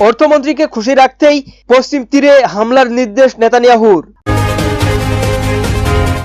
অর্থমন্ত্রীকে খুশি রাখতেই পশ্চিম তীরে হামলার নির্দেশ নেতানিয়াহুর।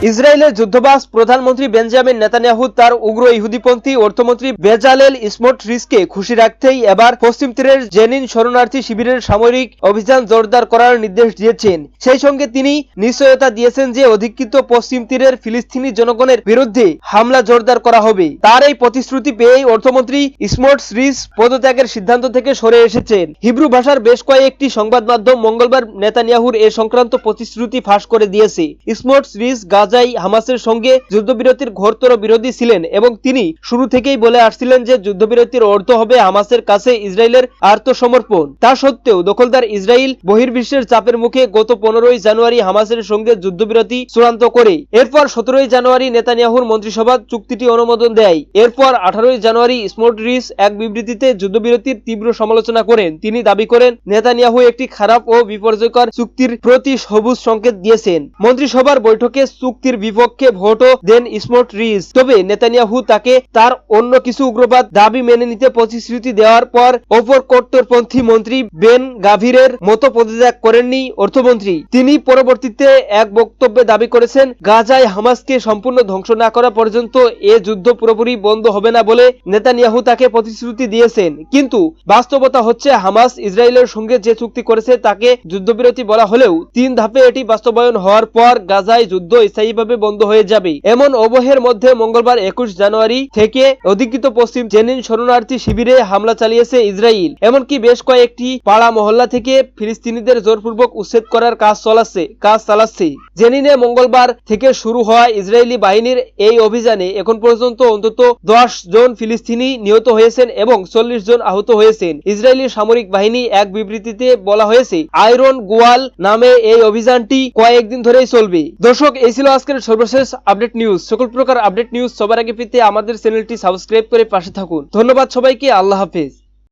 ইসরায়েলের যুদ্ধবাস প্রধানমন্ত্রী বেঞ্জামিন নেতানিয়াহু তার উগ্র ইহুদিপন্থী অর্থমন্ত্রী বেজালেল স্মোটরিসকে খুশি রাখতেই এবার পশ্চিম তীরের জেনিন শরণার্থী শিবিরের সামরিক অভিযান জোরদার করার নির্দেশ দিয়েছেন। সেই সঙ্গে তিনি নিশ্চয়তা দিয়েছেন যে অধিকৃত পশ্চিম তীরের ফিলিস্তিনি জনগণের বিরুদ্ধে হামলা জোরদার করা হবে। তার এই প্রতিশ্রুতি পেয়েই অর্থমন্ত্রী স্মোটস রিস পদত্যাগের সিদ্ধান্ত থেকে সরে এসেছেন। হিব্রু ভাষার বেশ কয়েকটি সংবাদ মাধ্যম মঙ্গলবার নেতানিয়াহুর এ সংক্রান্ত প্রতিশ্রুতি ফাঁস করে দিয়েছে। স্মোটস রিস গাজাই হামাসের সঙ্গে যুদ্ধবিরতির ঘোরতর বিরোধী ছিলেন এবং তিনি শুরু থেকেই বলে আসছিলেন যে যুদ্ধবিরতির অর্থ হবে হামাসের কাছে ইসরায়েলের আত্মসমর্পণ। তা সত্ত্বেও দখলদার ইসরায়েল বহির্বিশ্বের চাপের মুখে গত পনেরোই জানুয়ারি হামাসের সঙ্গে যুদ্ধবিরতি চূড়ান্ত করে। এরপর সতেরোই জানুয়ারি নেতানিয়াহুর মন্ত্রিসভা চুক্তিটি অনুমোদন দেয়। এরপর আঠারোই জানুয়ারি স্মোটরিস এক বিবৃতিতে যুদ্ধবিরতির তীব্র সমালোচনা করেন। তিনি দাবি করেন, নেতানিয়াহু একটি খারাপ ও বিপর্যয়কর চুক্তির প্রতি সবুজ সংকেত দিয়েছেন। মন্ত্রিসভার বৈঠকে চুক্তির বিপক্ষে ভোটও দেন স্মোটরিস তবে নেতানিয়াহু তাকে তার অন্য কিছু উগ্রবাদ দাবি মেনে নিতে প্রতিশ্রুতি দেওয়ার পর অপর কট্টরপন্থী মন্ত্রী বেন গাভিরের মতো পদত্যাগ করেননি অর্থমন্ত্রী। তিনি পরবর্তীতে এক বক্তব্যে দাবি করেছেন, গাজায় হামাসকে সম্পূর্ণ ধ্বংস না করা পর্যন্ত এ যুদ্ধ পুরোপুরি বন্ধ হবে না বলে নেতানিয়াহু তাকে প্রতিশ্রুতি দিয়েছেন। কিন্তু বাস্তবতা হচ্ছে, হামাস ইসরায়েলের সঙ্গে যে চুক্তি করেছে তাকে যুদ্ধবিরতি বলা হলেও তিন ধাপে এটি বাস্তবায়ন হওয়ার পর গাজায় যুদ্ধ স্থায়ীভাবে বন্ধ হয়ে যাবে। এমন অবহের মধ্যে মঙ্গলবার একুশ জানুয়ারি থেকে অধিকৃত পশ্চিম জেনিন শরণার্থী শিবিরে হামলা চালিয়েছে ইসরায়েল। এমনকি বেশ কয়েকটি পাড়া মহল্লা থেকে ফিলিস্তিনিদের জোরপূর্বক উচ্ছেদ করার কাজ চলাচ্ছে কাজ চালাচ্ছে। জেনিনে মঙ্গলবার থেকে শুরু হওয়া ইসরায়েলি বাহিনীর এই অভিযানে এখন পর্যন্ত অন্তত দশ জন ফিলিস্তিনি নিহত হয়েছেন এবং চল্লিশ জন আহত হয়েছেন। ইসরায়েলি সামরিক বাহিনী এক বিবৃতিতে বলা হয়েছে, আয়রন গোয়াল নামে এই অভিযানটি কয়েকদিন ধরেই চলবে। দর্শক, এই ছিল আজকের সর্বশেষ আপডেট নিউজ। সকল প্রকার আপডেট নিউজ সবার আগে পেতে আমাদের চ্যানেলটি সাবস্ক্রাইব করে পাশে থাকুন। ধন্যবাদ সবাইকে, আল্লাহ হাফেজ।